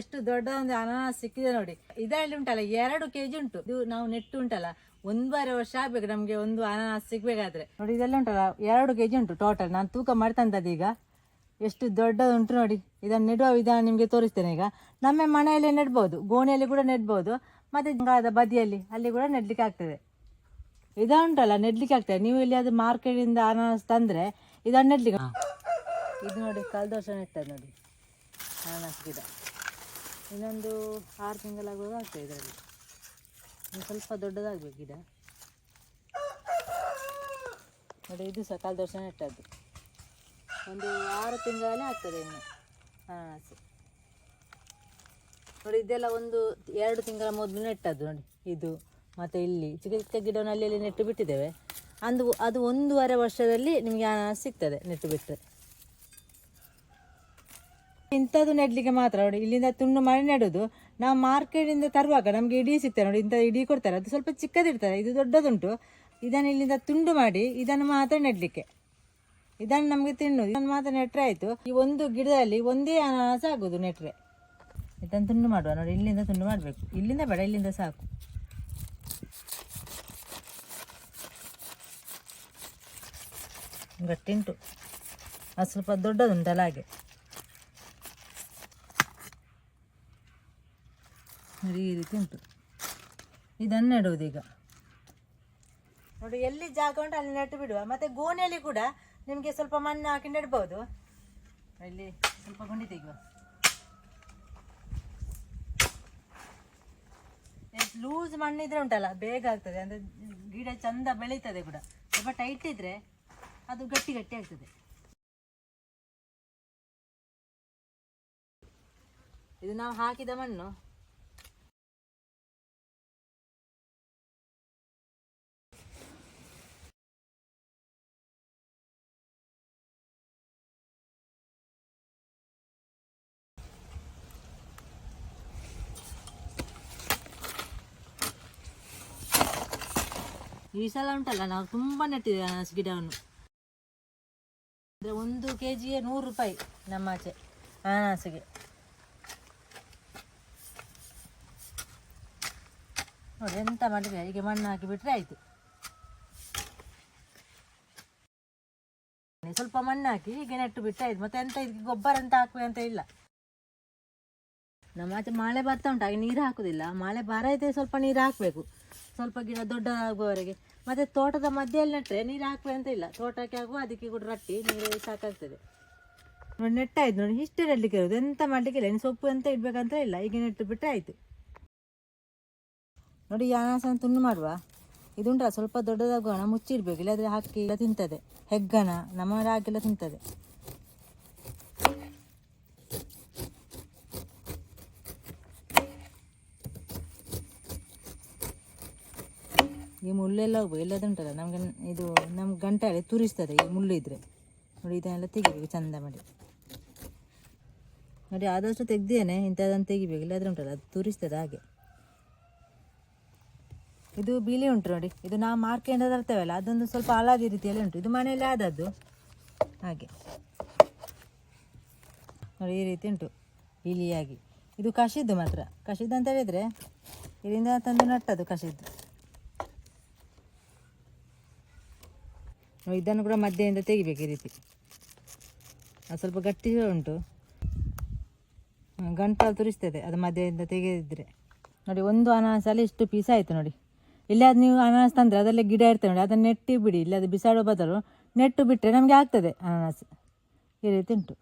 ಎಷ್ಟು ದೊಡ್ಡ ಒಂದು ಅನಾನಸ್ ಸಿಕ್ಕಿದೆ ನೋಡಿ. ಇದರಲ್ಲಿ ಉಂಟಲ್ಲ, ಎರಡು ಕೆಜಿ ಉಂಟು. ಇದು ನಾವು ನೆಟ್ಟು ಉಂಟಲ್ಲ, ಒಂದೂವರೆ ವರ್ಷ ಆಗ್ಬೇಕು ನಮಗೆ ಒಂದು ಅನಾನಸ್ ಸಿಗ್ಬೇಕಾದ್ರೆ. ನೋಡಿ, ಇದೆಲ್ಲ ಉಂಟಲ್ಲ, ಎರಡು ಕೆಜಿ ಉಂಟು ಟೋಟಲ್ ನಾನು ತೂಕ ಮಾಡ್ತಂತದ್ದು ಈಗ. ಎಷ್ಟು ದೊಡ್ಡದು ಉಂಟು ನೋಡಿ. ಇದನ್ನು ನೆಡುವ ವಿಧಾನ ನಿಮಗೆ ತೋರಿಸ್ತೇನೆ ಈಗ. ನಮ್ಮ ಮನೆಯಲ್ಲಿ ನೆಡ್ಬೋದು, ಗೋಣಿಯಲ್ಲಿ ಕೂಡ ನೆಡ್ಬೋದು, ಮತ್ತು ಜಂಗಳದ ಬದಿಯಲ್ಲಿ, ಅಲ್ಲಿ ಕೂಡ ನೆಡ್ಲಿಕ್ಕೆ ಆಗ್ತದೆ. ಇದ ಉಂಟಲ್ಲ, ನೆಡ್ಲಿಕ್ಕೆ ಆಗ್ತದೆ. ನೀವು ಇಲ್ಲಿ ಅದು ಮಾರ್ಕೆಟಿಂದ ಅನಾನಸ್ ತಂದರೆ ಇದನ್ನು ನೆಡ್ಲಿಕ್ಕೆ ಇದು ನೋಡಿ ಕಲ್ದೋಷ ನೆಟ್ಟದ್ದು ನೋಡಿ. ಅನಾನಸ್ ಗಿಡ. ಇನ್ನೊಂದು ಆರು ತಿಂಗಳಾಗುವಾಗ ಆಗ್ತದೆ ಇದರಲ್ಲಿ. ಇನ್ನು ಸ್ವಲ್ಪ ದೊಡ್ಡದಾಗಬೇಕು ಗಿಡ. ನೋಡಿ, ಇದು ಸಹ ಕಲ್ದೋಷ ನೆಟ್ಟದ್ದು. ಒಂದು ಆರು ತಿಂಗಳೇ ಆಗ್ತದೆ ಇನ್ನು. ಅನಾನಸ್ ನೋಡಿ, ಇದೆಲ್ಲ ಒಂದು ಎರಡು ತಿಂಗಳ ಮೊದಲು ನೆಟ್ಟದ್ದು ನೋಡಿ, ಇದು ಮತ್ತು ಇಲ್ಲಿ. ಚಿಕ್ಕ ಚಿಕ್ಕ ಗಿಡವನ್ನು ಅಲ್ಲಿ ನೆಟ್ಟು ಬಿಟ್ಟಿದ್ದೇವೆ. ಅಂದು, ಅದು ಒಂದೂವರೆ ವರ್ಷದಲ್ಲಿ ನಿಮಗೆ ಸಿಗ್ತದೆ ನೆಟ್ಟು ಬಿಟ್ಟರೆ ಇಂಥದ್ದು ನೆಡಲಿಕ್ಕೆ ಮಾತ್ರ ನೋಡಿ, ಇಲ್ಲಿಂದ ತುಂಡು ಮಾಡಿ ನೆಡೋದು, ನಾವು ಮಾರ್ಕೆಟಿಂದ ತರುವಾಗ ನಮಗೆ ಇಡೀ ಸಿಗ್ತದೆ ನೋಡಿ, ಇಂಥ ಇಡೀ ಕೊಡ್ತಾರೆ. ಅದು ಸ್ವಲ್ಪ ಚಿಕ್ಕದಿರ್ತದೆ, ಇದು ದೊಡ್ಡದುಂಟು. ಇದನ್ನು ಇಲ್ಲಿಂದ ತುಂಡು ಮಾಡಿ, ಇದನ್ನು ಮಾತ್ರ ನೆಡಲಿಕ್ಕೆ. ಇದನ್ನು ನಮಗೆ ತಿನ್ನೋದು, ಇದನ್ನು ಮಾತ್ರ ನೆಟ್ಟರೆ ಆಯಿತು. ಈ ಒಂದು ಗಿಡದಲ್ಲಿ ಒಂದೇ ಅನಾನಸ ಆಗೋದು ನೆಟ್ಟರೆ ಇದನ್ನು ತುಂಡು ಮಾಡುವ, ನೋಡಿ, ಇಲ್ಲಿಂದ ತುಂಡು ಮಾಡಬೇಕು. ಇಲ್ಲಿಂದ ಬೇಡ, ಇಲ್ಲಿಂದ ಸಾಕು. ಗಟ್ಟಿಂಟು. ಅದು ಸ್ವಲ್ಪ ದೊಡ್ಡದುಂಟಲ್ಲ ಹಾಗೆ. ನೋಡಿ, ಈ ರೀತಿ ಉಂಟು. ಇದನ್ನು ಈಗ. ನೋಡಿ, ಎಲ್ಲಿ ಜಾಗ ಉಂಟು, ಅಲ್ಲಿ ನೆಟ್ಟು ಬಿಡುವ. ಮತ್ತೆ ಗೋಣಿಯಲ್ಲಿ ಕೂಡ ನಿಮಗೆ ಸ್ವಲ್ಪ ಮಣ್ಣು ಹಾಕಿ ನೆಡ್ಬೋದು. ಇಲ್ಲಿ ಸ್ವಲ್ಪ ಗುಂಡಿ ತೆಗೆಯುವ. ಲೂಸ್ ಮಣ್ಣಿದ್ರೆ ಉಂಟಲ್ಲ, ಬೇಗ ಆಗ್ತದೆ. ಅಂದರೆ ಗಿಡ ಚಂದ ಬೆಳೀತದೆ ಕೂಡ. ಸ್ವಲ್ಪ ಟೈಟ್ ಇದ್ರೆ ಅದು ಗಟ್ಟಿ ಗಟ್ಟಿ ಆಗ್ತದೆ. ಇದು ನಾವು ಹಾಕಿದ ಮಣ್ಣು. ಈ ಸಲ ಉಂಟಲ್ಲ, ನಾವು ತುಂಬ ನೆಟ್ಟಿದ್ದೇವೆ ಅನಾನಸ್ ಗಿಡವನ್ನು. ಅಂದರೆ ಒಂದು ಕೆ ಜಿಗೆ ನೂರು ರೂಪಾಯಿ ನಮ್ಮ ಆಚೆ ಅನಾನಸಿಗೆ. ನೋಡಿ ಎಂತ ಮಾಡಿದ್ರೆ, ಈಗ ಮಣ್ಣು ಹಾಕಿ ಬಿಟ್ರೆ ಆಯಿತು. ಸ್ವಲ್ಪ ಮಣ್ಣು ಹಾಕಿ ಹೀಗೆ ನೆಟ್ಟು ಬಿಟ್ಟರೆ ಆಯ್ತು. ಮತ್ತೆ ಎಂತ, ಇದಕ್ಕೆ ಗೊಬ್ಬರ ಅಂತ ಹಾಕುವ ಅಂತ ಇಲ್ಲ. ನಮ್ಮ ಆಚೆ ಮಳೆ ಬರ್ತಾ ಉಂಟು, ಹಾಗೆ ನೀರು ಹಾಕುದಿಲ್ಲ. ಮಳೆ ಬರೈತೆ ಸ್ವಲ್ಪ ನೀರು ಹಾಕಬೇಕು. ಸ್ವಲ್ಪ ಗಿಡ ದೊಡ್ಡದಾಗುವವರೆಗೆ. ಮತ್ತೆ ತೋಟದ ಮಧ್ಯೆಯಲ್ಲಿ ನೆಟ್ಟರೆ ನೀರು ಹಾಕುವ ಅಂತ ಇಲ್ಲ. ತೋಟಕ್ಕೆ ಆಗುವ ಅದಕ್ಕೆ ಕೂಡ ರಟ್ಟಿ, ನೀರು ಸಾಕಾಗ್ತದೆ. ನೋಡಿ, ನೆಟ್ಟಾಯ್ತು ನೋಡಿ ಇಷ್ಟೇ ನೆಡ್ಲಿಕ್ಕೆ ಇರೋದು ಎಂತ ಮಾಡ್ಲಿಕ್ಕೆ ಇಲ್ಲ. ಇನ್ನು ಸೊಪ್ಪು ಎಂತ ಇಡ್ಬೇಕಂತ ಇಲ್ಲ. ಈಗ ನೆಟ್ಟು ಬಿಟ್ಟರೆ ಆಯಿತು. ನೋಡಿ ಯಾನಾಸನ ತುಂಡು ಮಾಡುವ. ಇದುಂಟ ಸ್ವಲ್ಪ ದೊಡ್ಡದಾಗೋಣ ಮುಚ್ಚಿಡ್ಬೇಕು. ಇಲ್ಲಾದ್ರೆ ಹಾಕಿ ಎಲ್ಲ ತಿಂತದೆ. ಹೆಗ್ಗಣ, ನಮ್ಮ ಹಾಗೆಲ್ಲ ತಿಂತದೆ. ಈ ಮುಳ್ಳೆಲ್ಲ ಹೋಗ್ಬೋದು ಎಲ್ಲದು ಉಂಟಲ್ಲ ನಮಗೆ ಇದು ನಮ್ಮ ಗಂಟಲೆ ತುರಿಸ್ತದೆ ಈ ಮುಳ್ಳು ಇದ್ರೆ. ನೋಡಿ, ಇದನ್ನೆಲ್ಲ ತೆಗಿಬೇಕು, ಚಂದ ಮಾಡಿ. ನೋಡಿ, ಆದಷ್ಟು ತೆಗ್ದೇನೆ, ಇಂಥದ್ದನ್ನು ತೆಗಿಬೇಕು. ಇಲ್ಲಾದ್ರೆ ಉಂಟಲ್ಲ, ಅದು ತುರಿಸ್ತದೆ ಹಾಗೆ. ಇದು ಬಿಳಿ ಉಂಟು ನೋಡಿ. ಇದು ನಾವು ಮಾರ್ಕೆಂಡ ತರ್ತೇವಲ್ಲ, ಅದೊಂದು ಸ್ವಲ್ಪ ಹಳದಿ ರೀತಿಯಲ್ಲಿ ಉಂಟು. ಇದು ಮನೆಯಲ್ಲಿ ಆದದ್ದು. ಹಾಗೆ. ನೋಡಿ, ಈ ರೀತಿ ಉಂಟು, ಬಿಳಿಯಾಗಿ. ಇದು ಕಸಿದ್ದು ಮಾತ್ರ. ಕಸಿದ್ದು ಅಂತ ಹೇಳಿದರೆ ಇದರಿಂದ ತಂದು ನಟ್ಟದು ಕಸಿದ್ದು ಇದನ್ನು ಕೂಡ ಮಧ್ಯದಿಂದ ತೆಗಿಬೇಕು ಈ ರೀತಿ. ಸ್ವಲ್ಪ ಗಟ್ಟಿ ಉಂಟು. ಗಂಟಲು ತುರಿಸ್ತದೆ, ಅದು ಮಧ್ಯದಿಂದ ತೆಗೆದಿದ್ರೆ. ನೋಡಿ, ಒಂದು ಅನಾನಸಲ್ಲಿ ಇಷ್ಟು ಪೀಸ್ ಆಯಿತು ನೋಡಿ. ಇಲ್ಲಿ ಅದು ನೀವು ಅನಾನಸ್ ತಂದರೆ ಅದರಲ್ಲಿ ಗಿಡ ಇರ್ತದೆ ನೋಡಿ, ಅದನ್ನು ನೆಟ್ಟಿ ಬಿಡಿ ಇಲ್ಲ ಅದು ಬಿಸಾಡೋ ಬದಲು ನೆಟ್ಟು ಬಿಟ್ಟರೆ ನಮಗೆ ಆಗ್ತದೆ ಅನಾನಸ್ ಈ ರೀತಿ ಉಂಟು.